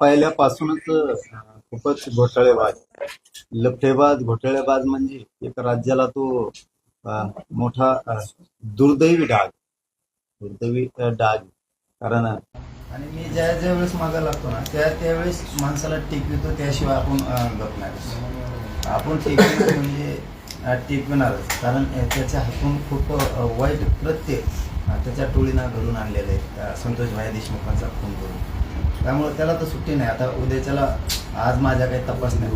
पहिल्यापासूनच खूपच घोटाळेबाज. लफडेबाज घोटाळेबाज म्हणजे एक राज्याला तो मोठा दुर्दैवी डाग. दुर्दैवी डाग. कारण आणि मी ज्या ज्या वेळेस मागा लागतो ना त्या त्यावेळेस माणसाला टिकवितो त्याशिवाय आपण अं, आपण टिकवितो म्हणजे टिकवणार टिकविणारच. कारण त्याच्या हातून खूप वाईट प्रत्यय त्याच्या टोळीनं घडून आणलेलं आहे. संतोष भाई देशमुखांचा फोन करून. त्यामुळे त्याला तर सुट्टी नाही. आता उद्याच्याला आज माझ्या काही तपासण्या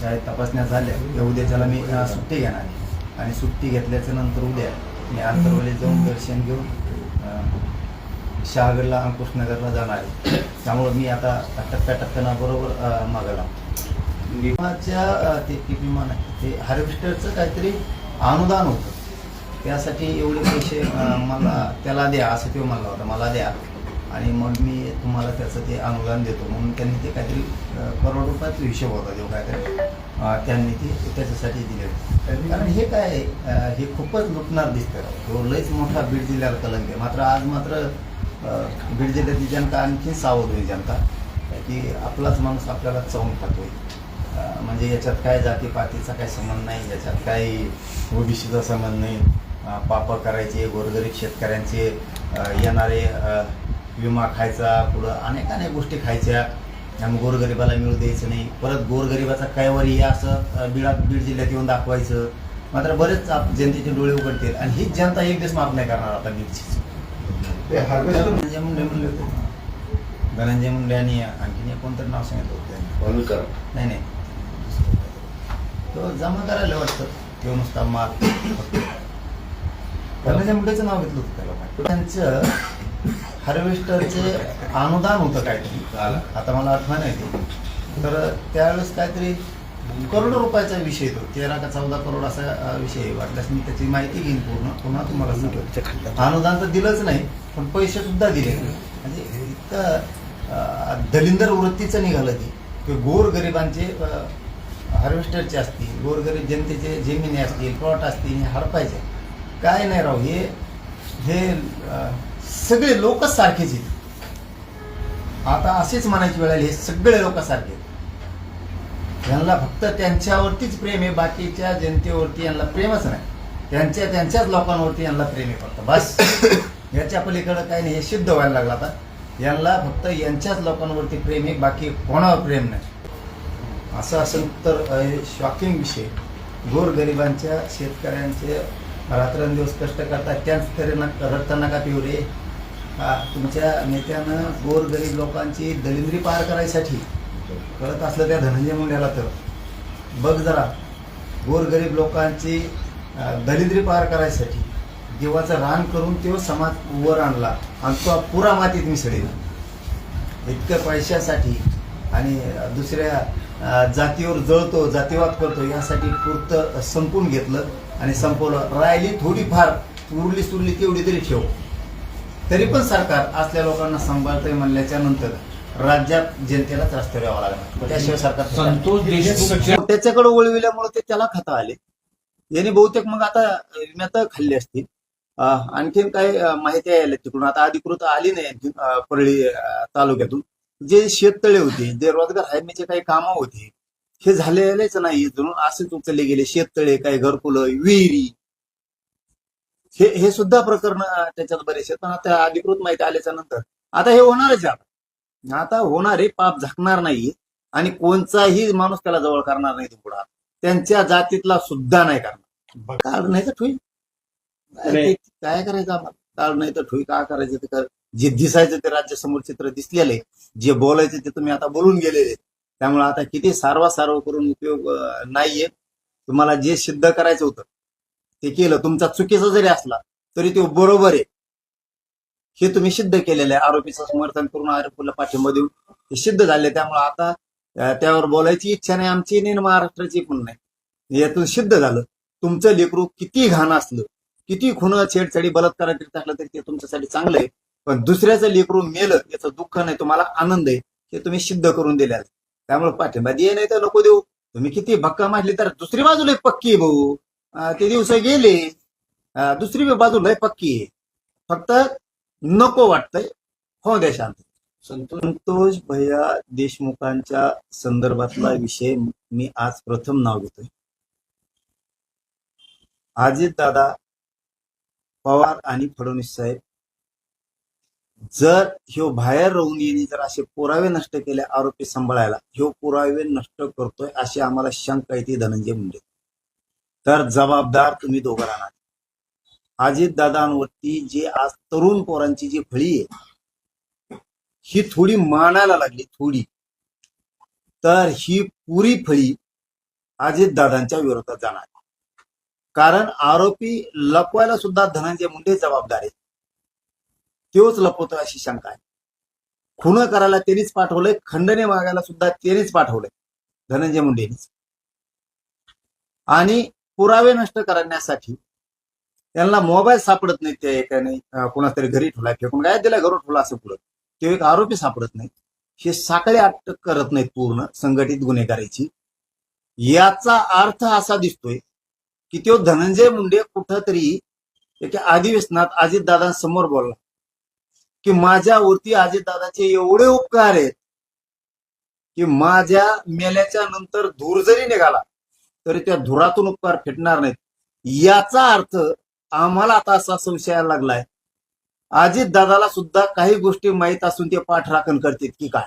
काही तपासण्या झाल्या. त्या उद्याच्याला मी सुट्टी घेणार आणि सुट्टी घेतल्याच्या नंतर उद्या मी आंतरवली जाऊन दर्शन घेऊन शहागडला अंकुशनगरला जाणार आहे. त्यामुळे मी आता टप्प्याटप्प्यानं बरोबर मागायला विमाच्या ते पीक विमा नाही ते हार्वेस्टरचं काहीतरी अनुदान होतं. त्यासाठी एवढे पैसे मला त्याला द्या असं तो म्हणला होता. मला द्या. आणि मग मी तुम्हाला त्याचं ते अनुदान देतो. म्हणून त्यांनी ते काहीतरी करोड रुपयाचा हिशोब होता देऊ काहीतरी त्यांनी ते त्याच्यासाठी दिले कारण हे काय हे खूपच लुटणार दिसतं. तो लयच मोठा बीड जिल्ह्याला कलंक आहे. मात्र आज मात्र बीड जिल्ह्यातली जनता आणखी सावध होईल जनता. की आपलाच माणूस आपल्याला चावून खातोय. म्हणजे याच्यात काय जातीपातीचा काही संबंध नाही याच्यात काही ओबीसीचा संबंध नाही. पापं करायचे गोरगरीब शेतकऱ्यांचे येणारे विमा खायचा पुढं अनेक अनेक गोष्टी खायच्या. आणि गोरगरिबाला मिळू द्यायचं नाही. परत गोरगरिबाचा कैवारी हे असं अं, बीडात बीड जिल्ह्यात येऊन दाखवायचं. मात्र बरेच जनतेचे डोळे उघडतील. आणि हीच जनता एक दिवस माफ नाही करणार आता बीडची. धनंजय मुंडे म्हणले होते. धनंजय मुंडे आणि आणखीन एक कोणतरी नाव सांगितलं होतं. पलकर नाही नाही. तो जमा करायला वाटतं. तो नुसता मार धनंजय मुंडेचं नाव घेतलं होतं त्याला. त्यांचं हार्वेस्टरचे अनुदान होतं काहीतरी आता मला आठवण नाही ते. तर त्यावेळेस काहीतरी करोडो रुपयाचा विषय तो. तेरा का चौदा करोड असा विषय. वाटल्यास मी त्याची माहिती घेईन पूर्ण. पुन्हा तुम्हाला सांगतो. अनुदान तर दिलंच नाही पण पैसे सुद्धा दिले. म्हणजे इतकं दलिंदर वृत्तीचं निघालं ती. की गोर गरिबांचे हार्वेस्टरचे असतील गोरगरीब जनतेचे जमिनी असतील प्लॉट असतील हे हडपायचे. काय नाही राव हे हे सगळे लोकच सारखेच आहेत. आता असेच म्हणायची वेळ आली हे सगळे लोक सारखे आहेत. यांना फक्त त्यांच्यावरतीच प्रेम आहे बाकीच्या जनतेवरती यांना प्रेमच नाही. त्यांच्या त्यांच्याच लोकांवरती यांना प्रेम आहे फक्त बस. याच्या पलीकडं काही नाही हे सिद्ध व्हायला लागला आता. यांना फक्त यांच्याच लोकांवरती प्रेम आहे बाकी कोणावर प्रेम नाही. असं असेल तर शॉकिंग विषय. गोरगरिबांच्या शेतकऱ्यांचे रात्रंदिवस कष्ट करतात त्याच तरी नका रक्त नका पिऊ रे? तुमच्या नेत्यानं गोरगरीब लोकांची दलिंद्री पार करायसाठी कळत असलं त्या धनंजय मुंड्याला तर. बघ जरा गोरगरीब लोकांची अं, दलिंद्री पार करायसाठी देवाचं रान करून तो समाज वर आणला आणि तो पुरा मातीत मिसळेल. इतक्या पैशासाठी आणि दुसऱ्या जातीवर जळतो जातीवाद करतो यासाठी पुरतं संपून घेतलं आणि संपवलं. राहिली थोडीफार उरली सुरली तेवढी तरी ठेव. तरी पण सरकार असल्या लोकांना सांभाळतंय म्हणल्याच्या नंतर राज्यात जनतेलाच रस्त्यावर यावं लागणार. त्याशिवाय सरकार संतोष देशमुख त्याच्याकडे वळविल्यामुळे ते त्याला खाता आले. याने बहुतेक मग आता विम्यात खाल्ली असतील. आणखीन काही माहिती यायला तिकडून. आता अधिकृत आली नाही आणखीन, अं, परळी तालुक्यातून. जे शेततळे होते जे रोजगार हमीचे काही कामं होते हे झालेलेच नाही जणू असेच उचलले गेले. शेततळे काही घरकुलं विहिरी हे हे सुद्धा प्रकरण त्याच्यात बरेच आहेत. पण आता अधिकृत माहिती आल्याच्यानंतर आता हे होणारच आहे आता. आता होणारे पाप झाकणार नाही. आणि कोणताही माणूस त्याला जवळ करणार नाही पुढे. त्यांच्या जातीतला सुद्धा नाही करणार. काढ नाही तर ठुई. काय करायचं आम्हाला? काढ नाही तर ठुई. का करायचं ते कर? जे दिसायचं ते राज्यासमोर चित्र दिसलेले. जे बोलायचं ते तुम्ही आता बोलून गेलेले. त्यामुळे आता किती सारवा सारव करून उपयोग नाहीये. तुम्हाला जे सिद्ध करायचं होतं ते केलं तुमचा चुकीचा जरी असला तरी तो बरोबर आहे. हे तुम्ही सिद्ध केलेलं आहे. आरोपीचं समर्थन करून आरोपीला पाठिंबा देऊन हे सिद्ध झाले. त्यामुळे आता त्यावर बोलायची इच्छा नाही. आमची नाही महाराष्ट्राची पण नाही. यातून सिद्ध झालं. तुमचं लेकरू किती घाण असलं किती खुन छेडछाडी बलात्कार करीत असलं तरी ते तुमच्यासाठी चांगलं आहे. पण दुसऱ्याचं लेकरू मेलं याचं दुःख नाही तुम्हाला आनंद आहे हे तुम्ही सिद्ध करून दिले त्यामुळे पाठिंबा दे नाही तर नको देऊ. तुम्ही किती भक्का मारली तर दुसरी बाजूला एक पक्की भाऊ. ते दिवस गेले. दुसरी बाजूला एक पक्की आहे. फक्त नको वाटतंय. हो द्या शांत. संतोष भैया देशमुखांच्या संदर्भातला विषय मी आज प्रथम नाव घेतोय. अजित दादा पवार आणि फडणवीस साहेब जर ह्यो बाहेर राहून येणे जर असे पुरावे नष्ट केले आरोपी सांभाळायला ह्यो पुरावे नष्ट करतोय अशी आम्हाला शंका येते धनंजय मुंडे. तर जबाबदार तुम्ही दोघं राहणार. अजित दादांवरती जी आज तरुण पोरांची जी फळी आहे ही थोडी मानायला लागली थोडी. तर ही पुरी फळी अजितदादांच्या विरोधात जाणार. कारण आरोपी लपवायला सुद्धा धनंजय मुंडे जबाबदार आहे तोच लपवतोय अशी शंका आहे. खुन करायला त्यांनीच पाठवलंय खंडने मागायला सुद्धा त्यांनीच पाठवलंय धनंजय मुंडेनीच. आणि पुरावे नष्ट करण्यासाठी त्यांना मोबाईल सापडत नाही त्या एकाने अं, कोणातरी घरी ठेवलाय फेकून काय दिला घरून ठेवला असं पुढं. ते एक आरोपी सापडत नाही. हे साखळी अटक करत नाहीत पूर्ण संघटित गुन्हेगारीची. याचा अर्थ असा दिसतोय की तो धनंजय मुंडे कुठंतरी एका अधिवेशनात अजितदादांसमोर बोलला की माझ्यावरती अजितदादाचे एवढे उपकार आहेत की माझ्या मेल्याच्या नंतर धूर जरी निघाला तरी त्या धुरातून उपकार फेटणार नाहीत. याचा अर्थ आम्हाला आता असा संशय लागलाय. अजित दादाला सुद्धा काही गोष्टी माहीत असून ते पाठराखण करतात की काय?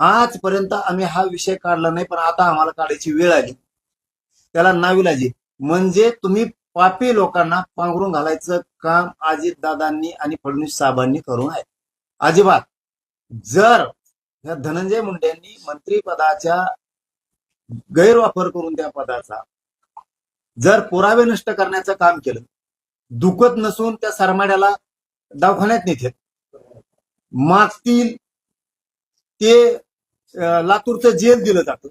आजपर्यंत आम्ही हा विषय काढला नाही पण आता आम्हाला काढायची वेळ आली. त्याला नाविलाजी म्हणजे तुम्ही पापी लोकांना पांघरून घालायचं काम अजित दादांनी आणि फडणवीस साहेबांनी करून आहे. अजिबात. जर या धनंजय मुंडेंनी मंत्रीपदाच्या गैरवापर करून त्या पदाचा जर पुरावे नष्ट करण्याचं काम केलं दुखत नसून त्या सरमाड्याला दवाखान्यात नेतात मागतील ते लातूरचं जेल दिलं जातं.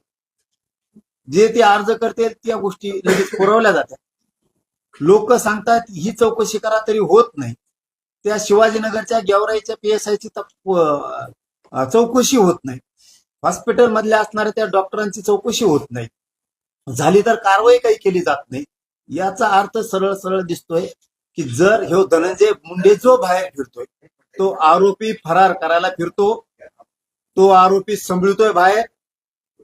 जे ते अर्ज करते त्या गोष्टी लगेच पुरवल्या जातात. लोक सांगतात ही चौकशी करा तरी होत नाही. त्या शिवाजीनगरच्या गेवराईच्या पीएसआयची चौकशी होत नाही. हॉस्पिटल मधल्या असणाऱ्या त्या डॉक्टरांची चौकशी होत नाही. झाली तर कारवाई काही केली जात नाही. याचा अर्थ सरळ सरळ दिसतोय की जर ह्यो धनंजय मुंडे जो बाहेर फिरतोय तो आरोपी फरार करायला फिरतो तो आरोपी संभळतोय बाहेर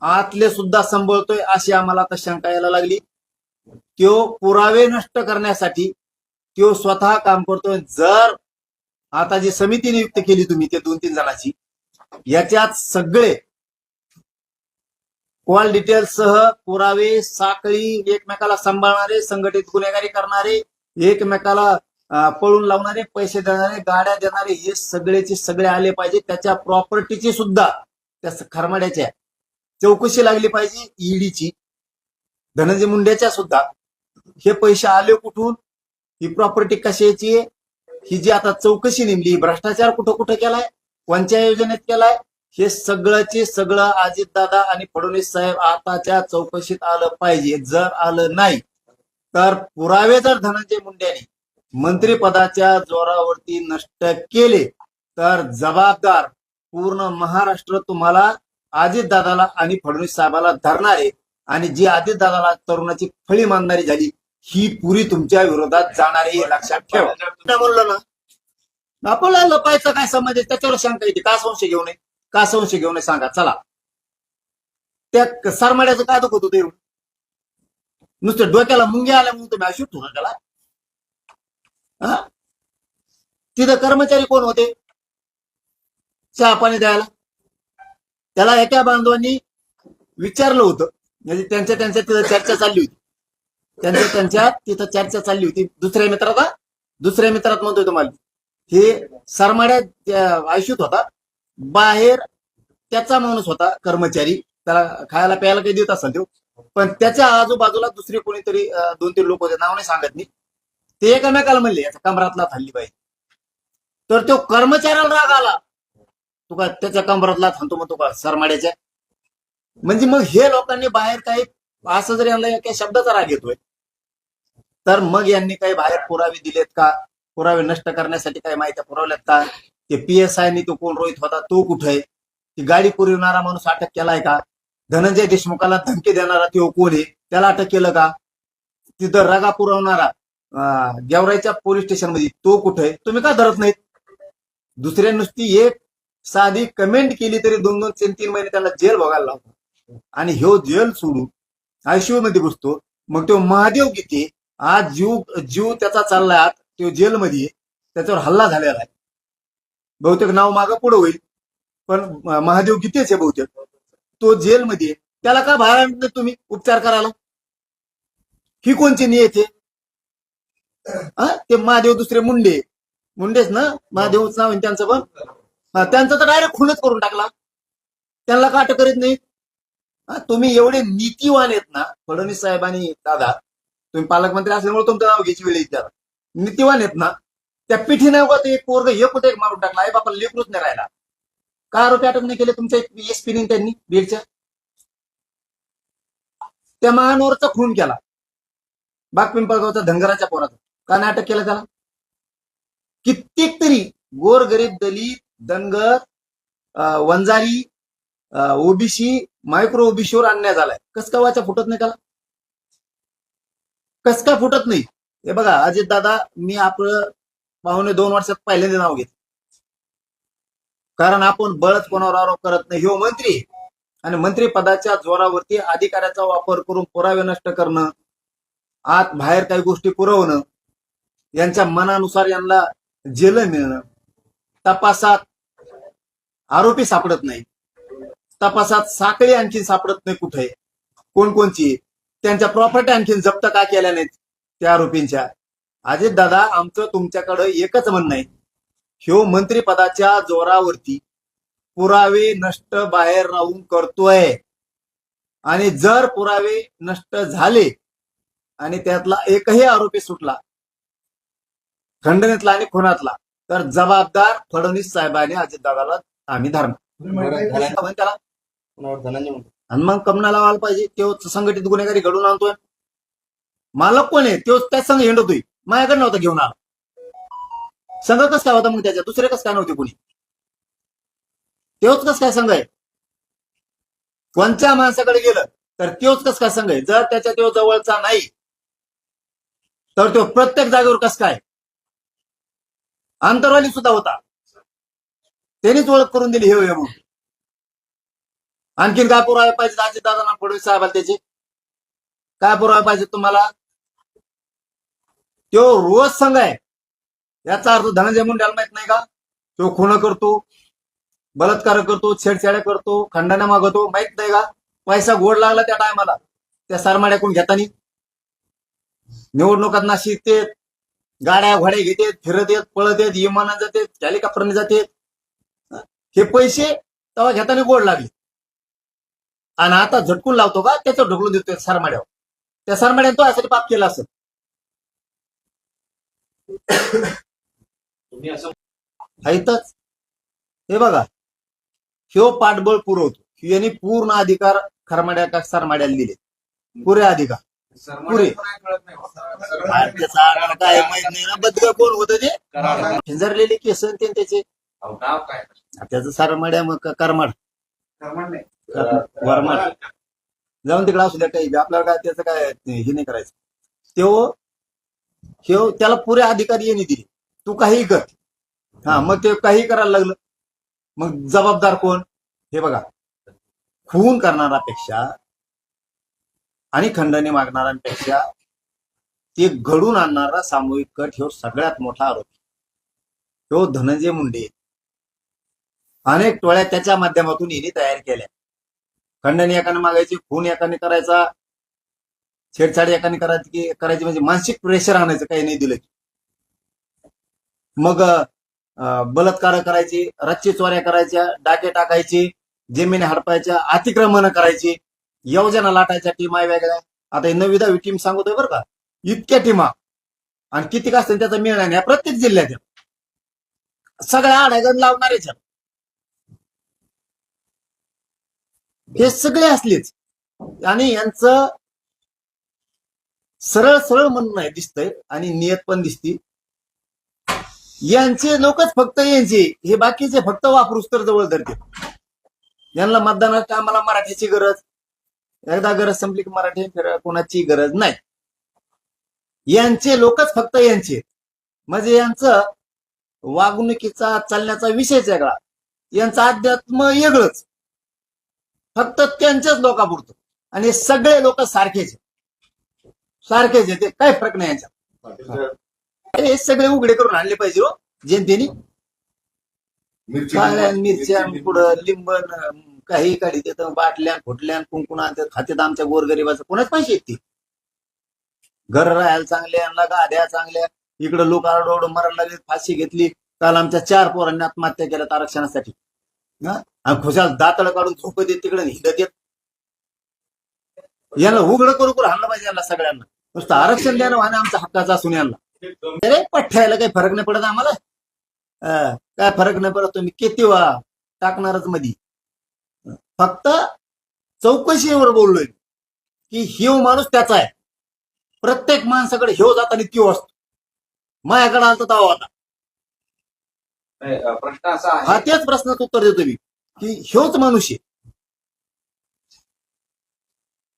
आतले सुद्धा संभळतोय अशी आम्हाला आता शंका यायला लागली. तो पुरावे नष्ट करण्यासाठी तो स्वतः काम करतोय. जर आता जी समिती नियुक्त केली तुम्ही ते दोन तीन जणांची याच्यात सगळे कॉल डिटेल्स सह पुरावे साखळी एकमेकाला सांभाळणारे संघटित गुन्हेगारी करणारे एकमेकाला पळून लावणारे पैसे देणारे गाड्या देणारे हे सगळेचे सगळे आले पाहिजे. त्याच्या प्रॉपर्टीची सुद्धा त्या खरमाड्याच्या चौकशी लागली पाहिजे ईडीची. धनंजय मुंडेच्या सुद्धा. हे पैसे आले कुठून? ही प्रॉपर्टी कशाची आहे? ही जी आता चौकशी नेमली भ्रष्टाचार कुठं कुठं केलाय? कोणत्या योजनेत केलाय? हे सगळ्याचे सगळं अजितदादा आणि फडणवीस साहेब आताच्या चौकशीत आलं पाहिजे. जर आलं नाही तर पुरावे जर धनंजय मुंडेने मंत्रिपदाच्या जोरावरती नष्ट केले तर जबाबदार पूर्ण महाराष्ट्र तुम्हाला अजितदादाला आणि फडणवीस साहेबाला धरणार आहे. आणि जी अजितदादाला तरुणाची फळी मानणारी झाली ही पुरी तुमच्या विरोधात जाणार आहे लक्षात ठेवा. म्हणलं ना आपल्याला लपायचं काय समज आहे? त्याच्यावर शंका येते का संशय घेऊ नये का संशय घेऊ नये सांगा? चला. त्या सरमाड्याचं काय दुखत होते नुसतं डोक्याला मुंग्या आल्या म्हणून तुम्ही अशी ठेवू त्याला? हा? तिथं कर्मचारी कोण होते? चहा पाणी द्यायला. त्याला एका बांधवांनी विचारलं होतं. म्हणजे त्यांच्या त्यांच्या तिथं चर्चा चालली होती. त्यांच्या त्यांच्या तिथं चर्चा चालली होती. दुसऱ्या मित्राचा? दुसऱ्या मित्रात म्हणतोय तुम्हाला. हे सरमाड्यात आयुष्यत होता. बाहेर त्याचा माणूस होता कर्मचारी. त्याला खायला प्यायला काही देत असेल तो. पण त्याच्या आजूबाजूला दुसरे कोणीतरी दोन तीन लोक होते नाव नाही सांगत नाही ते एकमेकाला म्हणले याचा कमरातला थांबली पाहिजे तर तो कर्मचाऱ्याला राग आला. तुका त्याच्या कमरातला थांबतो मग तुका सरमाड्याच्या? म्हणजे मग हे लोकांनी बाहेर काही असं जरी यांना एका शब्दाचा राग येतोय. तर मग यांनी काही बाहेर पुरावे दिलेत का? पुरावे नष्ट करण्यासाठी काही माहिती पुरवल्यात का? ते पी एस आयनी तो कोण रोहित होता तो कुठे? आहे ती गाडी पुरवणारा माणूस अटक केलाय का? धनंजय देशमुखाला धमकी देणारा तो कोण आहे? त्याला अटक केलं का? तिथं रगा पुरवणारा गेवराईच्या पोलीस स्टेशनमध्ये तो कुठे? आहे तुम्ही का धरत नाहीत? दुसऱ्या नुसती एक साधी कमेंट केली तरी दोन दोन तीन तीन महिने त्याला जेल बघायला लावतो. आणि ह्यो जेल सोडून आयसीयू मध्ये बसतो. मग तो महादेव किती आज जीव जीव त्याचा चाललाय आत तो जेलमध्ये त्याच्यावर हल्ला झालेला आहे. बहुतेक नाव मागं पुढे होईल. पण महादेव गीतेच आहे बहुतेक? तो जेलमध्ये त्याला का बाहेर तुम्ही? उपचार करायला? ही कोणची नियत आहे? हा? ते महादेव दुसरे मुंडे मुंडेच ना? महादेवच नाव आहे त्यांचं पण? हा, त्यांचं तर डायरेक्ट खूनच करून टाकला. त्यांना का अटक करीत नाही हा, तुम्ही एवढे नीतिवान आहेत ना फडणवीस साहेबांनी दादा तुम्ही पालकमंत्री असल्यामुळे तुमचं नाव घ्यायची वेळ येत नीतिवान आहेत ना? त्या पिठीने उगा एक पोरग हे कुठे एक मारून टाकला? आई बापाला लेकरूच नाही राहिला. का आरोपी अटक नाही केले तुमच्या एसपीने त्यांनी बीडच्या? त्या महानवरचा खून केला. बाग पिंपळगावचा धनगराच्या पोराचा. का नाही अटक केलं त्याला? कित्येक तरी गोरगरीब दलित धनगर वंजारी ओबीसी मायक्रो ओबीसीवर अन्याय झालाय. कस का वाचा फुटत नाही त्याला? कसका फुटत नाही? हे बघा अजित दादा मी आपलं भाऊने दोन वर्षात पहिल्यांदा नाव घेत कारण आपण बळच कोणावर आरोप करत नाही. हो मंत्री आणि मंत्री पदाच्या जोरावरती अधिकाऱ्याचा वापर करून पुरावे नष्ट करणं आत बाहेर काही गोष्टी पुरवणं यांच्या मनानुसार यांना जेल मिळणं तपासात आरोपी सापडत नाही तपासात साखळी आणखी सापडत नाही कुठे. कोणकोणची त्यांच्या प्रॉपर्टी आणखी जप्त का केल्या नाहीत त्या आरोपींच्या? अजित दादा आमचं तुमच्याकडे एकच म्हणणं आहे. ह्यो मंत्रीपदाच्या जोरावरती पुरावे नष्ट बाहेर राहून करतोय. आणि जर पुरावे नष्ट झाले आणि त्यातला एकही आरोपी सुटला खंडणीतला आणि खुनातला तर जबाबदार फडणवीस साहेबांनी अजितदादाला आम्ही धरणार. आपण त्याला आणि मग कमना लावायला पाहिजे तो संघटित गुन्हेगारी घडून आणतोय. मालक कोण आहे? तो त्याच संघ हिंडतोय. माझ्याकडे नव्हता घेऊन आला. संघ कस काय होता मग त्याच्या दुसरे कस काय नव्हते कोणी? तेच कस काय संघ आहे? कोणत्या माणसाकडे गेलं तर तोच कस काय संघ आहे? जर त्याच्या तो जवळचा नाही तर तो प्रत्येक जागेवर कस काय? आंतरवाली सुद्धा होता. त्यांनीच ओळख करून दिली हे म्हणून. आणखीन काय पुरावे पाहिजे अजित दादा फडणवीस साहेबाला त्याचे? काय पुरावे पाहिजे तुम्हाला? तो रोज संघ आहे. याचा अर्थ धनंजय मुंडेला माहीत नाही का? तो खून करतो बलात्कार करतो छेडछाड्या करतो खंडाना मागवतो माहीत नाही का? पैसा गोड लागला त्या टायमाला त्या सरमाड्याकडून घेतानी निवडणुकात नाशिक ते गाड्या घोड्या घेतात फिरत येत पळत येत विमानात जाते हेलिकॉप्टरने जाते हे पैसे तेव्हा घेताना गोड लागले. आणि आता झटकून लावतो का? त्याचं ढकलून देतोय सरमाड्यावर. त्या सरमाड्याने तो यासाठी पाप केला असेल. तुम्ही असं ऐकतच हे बघा. ह्यो पाठबळ पुरवतो. यांनी पूर्ण अधिकार खरमाड्या का सरमाड्याला दिले पुरे अधिकार. पुरे. आराम काय माहीत नाही ना बदल कोण होतं ते? झिंजरलेले केस त्याचे त्याचं सरमाड्या मग करमाड. वरमाड. जाऊन तिकडे असू द्या काही आपल्याला काय त्याचं काय हे नाही करायचं. तो हे त्याला पुरे अधिकार येणे दिले. तू काही कर. हा मग ते काही करायला लागलं. मग जबाबदार कोण? हे बघा. खून करणारापेक्षा आणि खंडणी मागणाऱ्यांपेक्षा ते घडून आणणारा सामूहिक कट ह्यो सगळ्यात मोठा आरोप. तो धनंजय मुंडे. अनेक टोळ्या त्याच्या माध्यमातून यांनी तयार केल्या. खंडणी एकाने मागायची खून एकाने करायचा. छेडछाड एकाने करायची की करायची म्हणजे मानसिक प्रेशर आणायचं काही नाही दिलं की. मग बलात्कार करायची रच्ची चोऱ्या करायच्या डाके टाकायची जमिनी हडपायच्या अतिक्रमण करायची योजना लाटायच्या टीमा वेगळ्या. आता ही नवी दहावी टीम सांगतोय बरं का. इतक्या टीमा. आणि किती असतील त्याचा मिळणार नाही. प्रत्येक जिल्ह्यात. सगळ्या आड्यागण लावणारेच आहेत. हे सगळे असलेच. आणि यांचं सरळ सरळ म्हणणं आहे दिसतंय आणि नियत पण दिसती. यांचे लोकच फक्त यांचे हे बाकीचे फक्त वापरूस तर जवळ धरते. यांना मतदानात आम्हाला मराठीची गरज. एकदा गरज संपली की मराठी फिर कोणाची गरज नाही. यांचे लोकच फक्त यांचे. म्हणजे यांचं वागणुकीचा चालण्याचा विषयच वेगळा. यांचं अध्यात्म वेगळंच. फक्त त्यांच्याच लोकापुरतं. आणि सगळे लोक सारखेच. आहेत. सारखेच आहेत ते काही फरक नाही साहेब हे. सगळे उघडे करून आणले पाहिजे हो जनतेने मिरच्या मिरची- पुढं लिंबन काही काढी देतं बाटल्या फुटल्या कुंकुण आणतात खात्यात आमच्या गोरगरिबाचं. कोणाच पैसे ते? घर राहायला चांगल्या यांना गाड्या चांगल्या? इकडे लोक आरडोड मरायला लागले फाशी घेतली. काल आमच्या चार पोरांनी आत्महत्या केल्यात आरक्षणासाठी. खुशाल दातळ काढून झोप देत तिकडे हिंडत येत. यांना उघडं करू करू हाणलं पाहिजे यांना सगळ्यांना. नुसतं आरक्षण देणं आणि आमच्या हक्काचा असून यांना. अरे पठ्याला काही फरक नाही पडत आम्हाला. काय फरक नाही पडत तुम्ही. किती वा टाकणारच मधी. फक्त चौकशीवर बोललोय की हिव माणूस त्याचा आहे. प्रत्येक माणसाकडे हिव जाताना त्यो असतो. माझ्याकडे आलता तावा अ, प्रश्न असा हा तेच प्रश्नाचं उत्तर देतो मी की ह्योच माणूस आहे.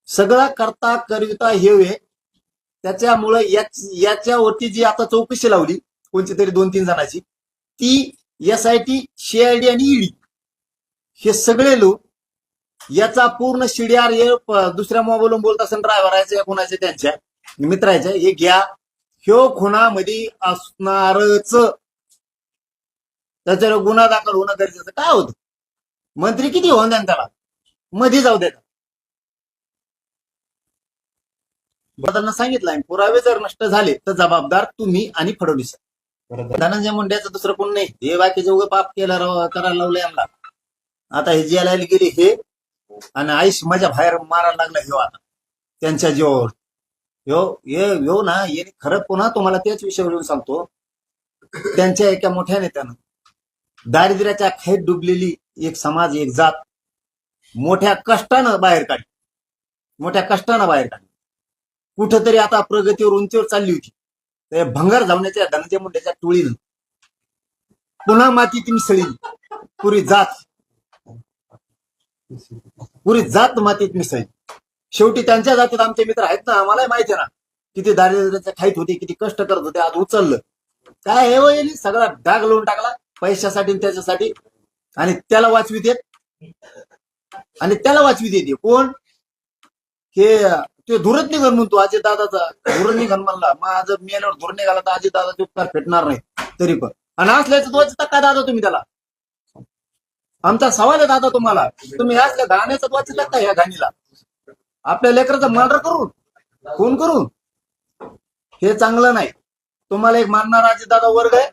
सगळा करता करविता हेव आहे. त्याच्यामुळे याच्यावरती जी आता चौकशी लावली कोणती तरी दोन तीन जणांची ती एस आय टी सीआयडी आणि ईडी हे सगळे लोक याचा पूर्ण सीडीआर दुसऱ्या मोबाईलवरून बोलत असेल ड्रायव्हरायच्या कोणाचे त्यांच्या मित्राच्या हे घ्या. ह्यो खुणामध्ये असणारच त्याच्यावर गुन्हा दाखल होणं गरजेचं. काय होतं? मंत्री किती होऊन द्या त्याला? मध्ये जाऊ देत बदलना सांगितलं आहे, पुरावे जर नष्ट झाले तर जबाबदार तुम्ही आणि फडणवीस धनंजय मुंड्याचं दुसरं कोण नाही? हे बाकीचे उगे पाप केलं करायला लावलं यांना आता हे जेला गेले हे आणि आईश माझ्या बाहेर मारायला लागला ह्यो आता. त्यांच्या जीवावर. ह्यो हे ह्यो ना हे खरं पुन्हा तुम्हाला तेच विषयावरून सांगतो. त्यांच्या एका मोठ्या नेत्यानं दारिद्र्याच्या खाईत डुबलेली एक समाज एक जात मोठ्या कष्टानं बाहेर काढली. मोठ्या कष्टानं बाहेर काढली. कुठंतरी आता प्रगतीवर उंचीवर चालली होती. त्या भंगार धावण्याच्या धनंजय मुंड्याच्या टोळीनं पुन्हा मातीत मिसळली. पुरी जात. पुरी जात मातीत मिसळली. शेवटी त्यांच्या जातीत आमचे मित्र आहेत ना आम्हालाही माहिती आहे ना किती दारिद्र्याच्या खाईत होते किती कष्ट करत होते आज उचललं. काय हे वय सगळा डाग लावून टाकला पैशासाठी त्याच्यासाठी. आणि त्याला वाचवी देत. आणि त्याला वाचवी देते कोण? हे ते धुरत निघन म्हणतो अजित दादाचा धुर निघन म्हणला माझं मेल्यावर धुर निघाला तर अजित दादाचे उपकार फेटणार नाही. तरी पण. आणि असल्याचं वाचता का दादा तुम्ही त्याला. आमचा सवाल आहे दादा तुम्हाला. तुम्ही असल्या गाण्याचा वाचता का या गाणीला. आपल्या लेकराचा मर्डर करून खून करून. हे चांगलं नाही. तुम्हाला एक मानणारा अजित दादा वर्ग आहे.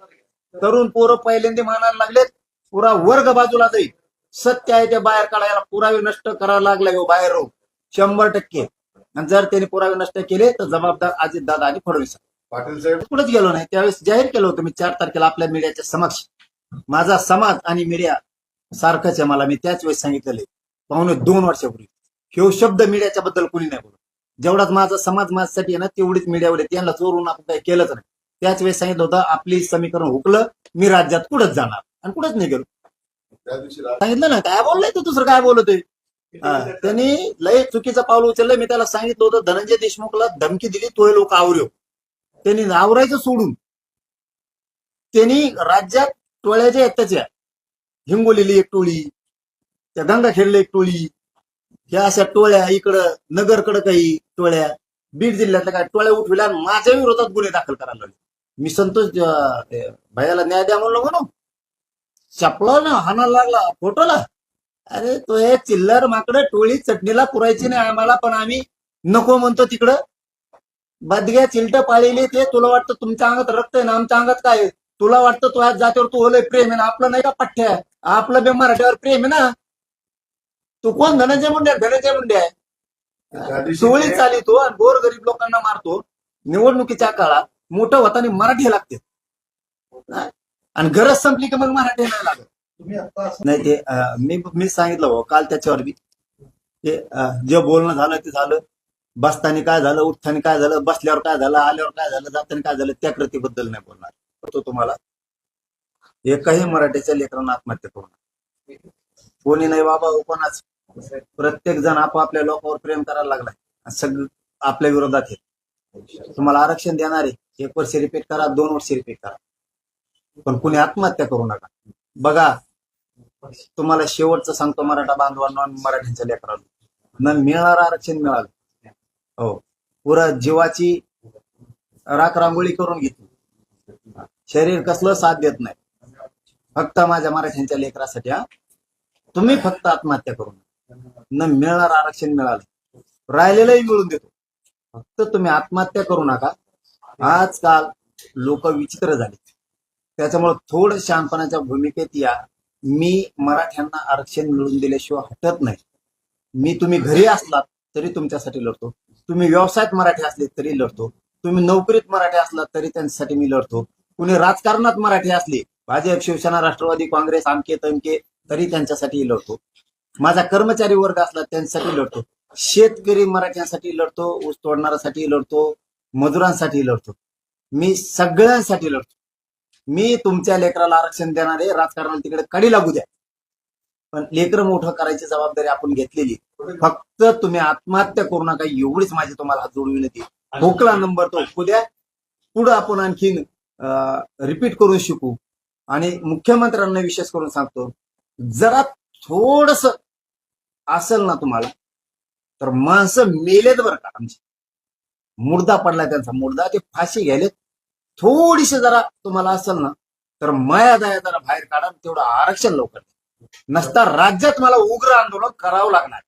तरुण पोरं पहिल्यांदा मानायला लागलेत. पुरा वर्ग बाजूला जाईल. सत्य आहे ते बाहेर काढायला पुरावे नष्ट करायला लागले हो बाहेर हो. शंभर टक्के. आणि जर त्यांनी पुरावे नष्ट केले तर जबाबदार अजित दादा आणि फडणवीस पाटील साहेब? कुठेच गेलो नाही. त्यावेळेस जाहीर केलं होतं मी चार तारखेला आपल्या मीडियाच्या समक्ष. माझा समाज आणि मीडिया सारखंच आहे मला. मी त्याच वेळेस सांगितलेलं पाहुणे दोन वर्षापूर्वी. हे शब्द मीडियाच्या बद्दल कोणी नाही बोलत. जेवढाच माझा समाज माझ्यासाठी आहे ना तेवढीच मीडियावर आहे त्यांना चोरून आपण काही केलंच नाही. त्याच वेळेस सांगितलं होतं आपली समीकरण हुकलं मी राज्यात कुठंच जाणार. आणि कुठंच नाही गेलो. सांगितलं ना काय बोललंय तू? दुसरं काय बोलतोय? त्यांनी लय चुकीचं पाऊल उचललं. मी त्याला सांगितलं होतं धनंजय देशमुखला धमकी दिली तो लोक आवरव. त्यांनी नावरायचं सोडून त्यांनी राज्यात टोळ्याच्या आहेत त्याच्या हिंगोलीली एक टोळी त्या गंगाखेडला एक टोळी ह्या अशा टोळ्या इकडं नगरकडं काही टोळ्या बीड जिल्ह्यातल्या काय टोळ्या उठविल्या माझ्या विरोधात गुन्हे दाखल करायला लागले. मी संतोष भयाला भैयाला न्याय द्या म्हणलं म्हणून. चपला ना हाणायला लागला फोटोला. अरे तो हे चिल्लर माकडं टोळी चटणीला पुरायची नाही आम्हाला पण आम्ही नको म्हणतो तिकडं. बदग्या चिलट पाळलेले ते तुला वाटतं तुमच्या अंगात रक्त आहे ना? आमच्या अंगात काय आहे? तुला वाटतं तो आज जातीवर तू ओलय प्रेम आहे ना? आपलं नाही का पठ्य आहे? आपलं बे मराठ्यावर प्रेम आहे ना? तू कोण? धनंजय मुंडे धनंजय मुंडे आहे. त्या दिवशी टोळी चालितो आणि गोर गरीब लोकांना मारतो. निवडणुकीच्या काळात मोठं होताना मराठी लागते. आणि गरज संपली की मग मराठी नाही लागत. तुम्ही आता असं- नाही ते अं, मी मी सांगितलं हो काल त्याच्यावर बी. ते अं, जे बोलणं झालं ते झालं. बसताना काय झालं उठताना काय झालं बसल्यावर काय झालं आल्यावर काय झालं जाताना काय झालं त्या कृतीबद्दल नाही बोलणार. तो तुम्हाला? एकही मराठीच्या लेकरांना आत्महत्या करू नका. कोणी नाही बाबा हो, कोणाच? प्रत्येक जण आपापल्या लोकांवर प्रेम करायला लागलाय. आणि सगळं आपल्या विरोधात आहे. तुम्हाला आरक्षण देणार आहे. एक वर्ष रिपीट करा दोन वर्ष रिपीट करा. पण कुणी आत्महत्या करू नका. बघा तुम्हाला शेवटचं सांगतो मराठा बांधवांना आणि मराठ्यांच्या लेकरांना न मिळणार आरक्षण मिळालं. हो. पुरा जीवाची राख रांगोळी करून घेतली. शरीर कसलं साथ देत नाही. फक्त माझ्या मराठ्यांच्या लेकरासाठी हा. तुम्ही फक्त आत्महत्या करू नका. न मिळणार आरक्षण मिळालं. राहिलेलंही मिळून देतो. फक्त तुम्ही आत्महत्या करू नका. आजकाल लोक विचित्र झाले त्याच्यामुळे थोडं शहाणपणाच्या भूमिकेत या. मी मराठ्यांना आरक्षण मिळवून दिल्याशिवाय हटत नाही. मी तुम्ही घरी असलात तरी तुमच्यासाठी लढतो. तुम्ही व्यवसायात मराठी असले तरी लढतो. तुम्ही नोकरीत मराठी असलात तरी त्यांच्यासाठी मी लढतो. कुणी राजकारणात मराठी असले भाजप शिवसेना राष्ट्रवादी काँग्रेस आमके तमके तरी त्यांच्यासाठी लढतो. माझा कर्मचारी वर्ग असला त्यांच्यासाठी लढतो. शेतकरी मराठ्यांसाठी लढतो ऊस तोडणाऱ्यासाठी लढतो मजुरांसाठी लढतो. मी सगळ्यांसाठी लढतो. मी तुमच्या लेकराला आरक्षण देणार आहे. राजकारणाला तिकडे कडी लागू द्या. पण लेकरं मोठं करायची जबाबदारी आपण घेतलेली फक्त तुम्ही आत्महत्या करू नका. एवढीच माझी तुम्हाला हात जोडून विनंती खोकला नंबर तो ऐकू द्या. पुढे आपण आणखीन रिपीट करून शिकू. आणि मुख्यमंत्र्यांना विशेष करून सांगतो जरा थोडस असेल ना तुम्हाला तर माणसं मेलेत बरं का आमची. मुर्दा पडलाय त्यांचा मुर्दा. ते फाशी घ्यायलेत. थोडीशी जरा तुम्हाला असेल ना तर मयादया जरा बाहेर काढा तेवढं आरक्षण लवकर नसता राज्यात मला उग्र आंदोलन करावं लागणार.